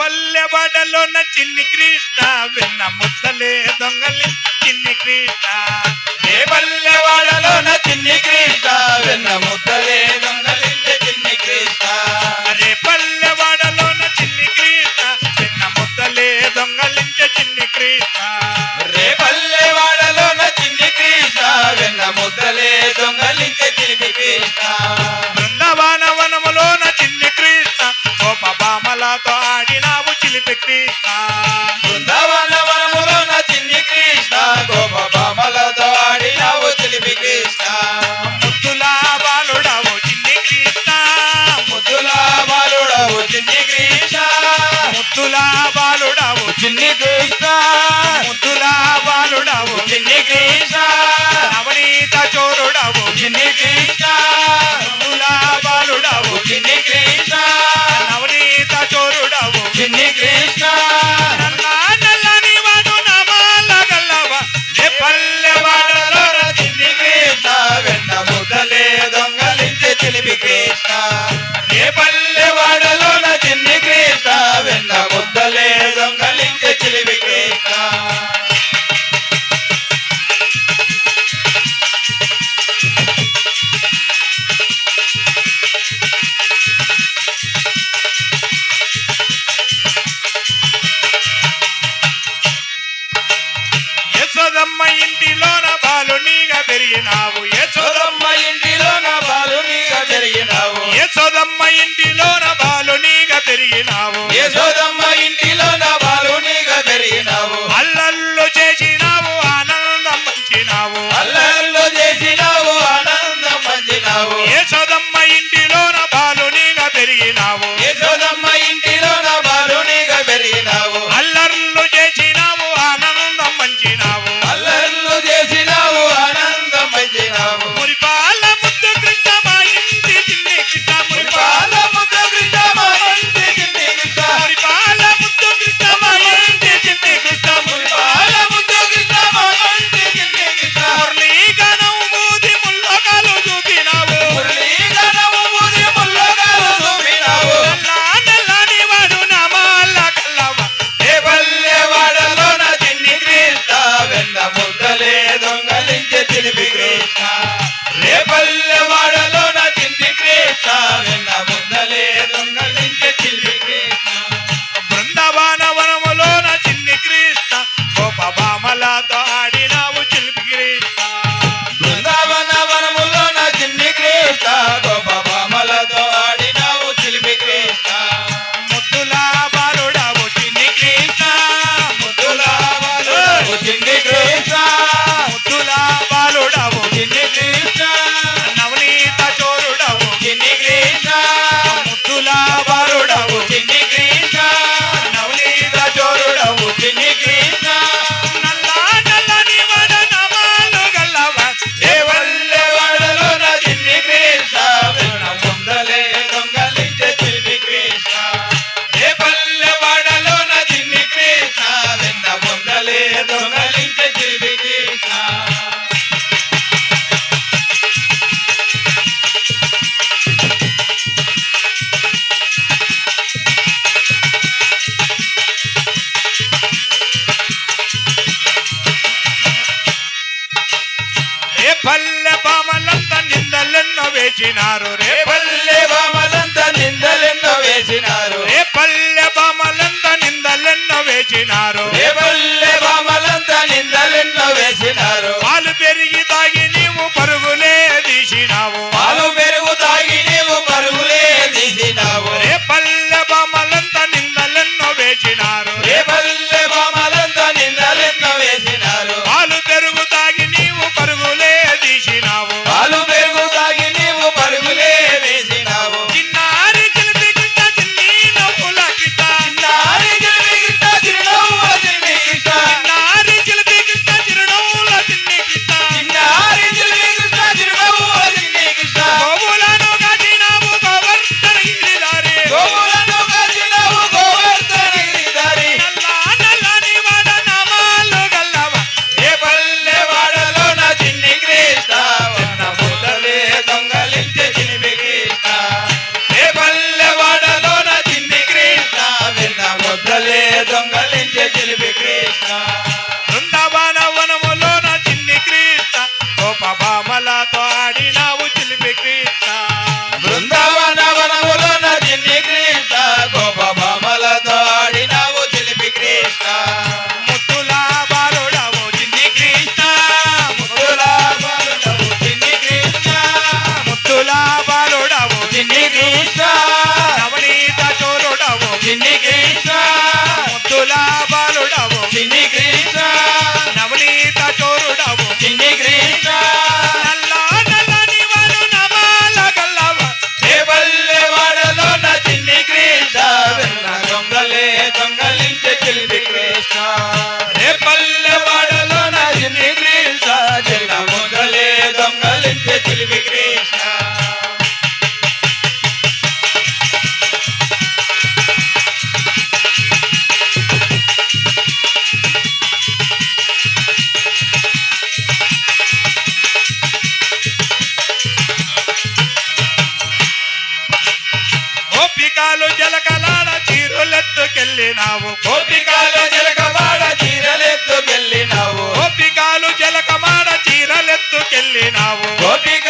పల్లెవాడలోన చిన్ని కృష్ణ విన్న ముద్దలే దొంగలి చిన్ని కృష్ణ. ఏ పల్లెవాడలోన చిన్ని కృష్ణ విన్న ముద్దలే దొంగలి చిన్ని కృష్ణ. అరే పల్లె తాళాతో ఆడినావు చిలిపెట్టి. యశోదమ్మ ఇంటిలోన బాలునిగా పెరిగినావు. యశోదమ్మ ఇంటిలోన బాలునిగా పెరిగినావు. ఏ యశోదమ్మ ఇంటిలోన బాలునిగా పెరిగినావు. ఏ యశోదమ్మ ఇంటిలోన బాలునిగా పెరిగినావు. అల్లల్లు చేసినావు ఆనందం పంచినావు. అల్లల్లు చేసినావు వేసినారు రే పల్లె బామలంత నిందలెన్నో వేసినారు రే పల్లె బామలంత నిందలెన్నో వేసినారు जंगल यांच्या जिलबेकडे గోపికాలు జలకలాడ చీరలెత్తుకెళ్ళినావు. గోపికాలు జలకలాడ చీరలెత్తుకెళ్ళినావు. గోపికాలు జలకమాడ చీరలెత్తుకెళ్ళినావు. గోపిక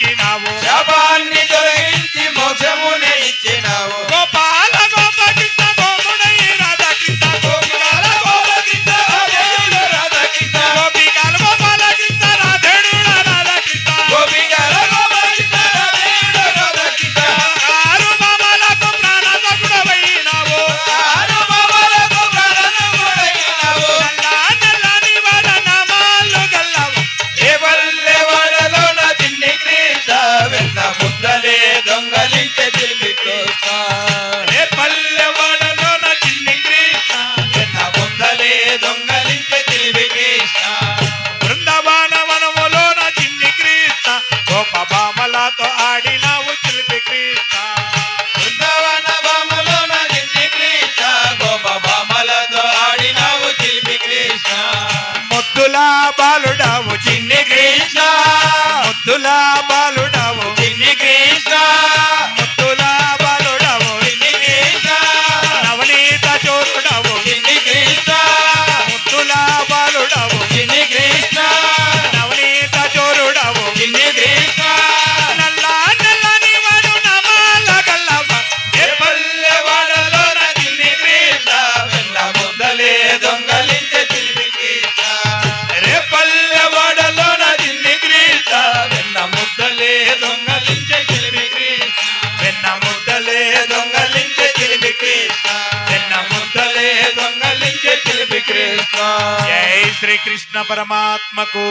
Krishna. గొప్ప బామలతో ఆడినావు చిలిపి క్రీత బృందావన బామలోన గిల్లి క్రీత గొప్ప బామలతో చిలిపి కృష్ణ ముద్దులా బాలుడా శ్రీకృష్ణ పరమాత్మకు.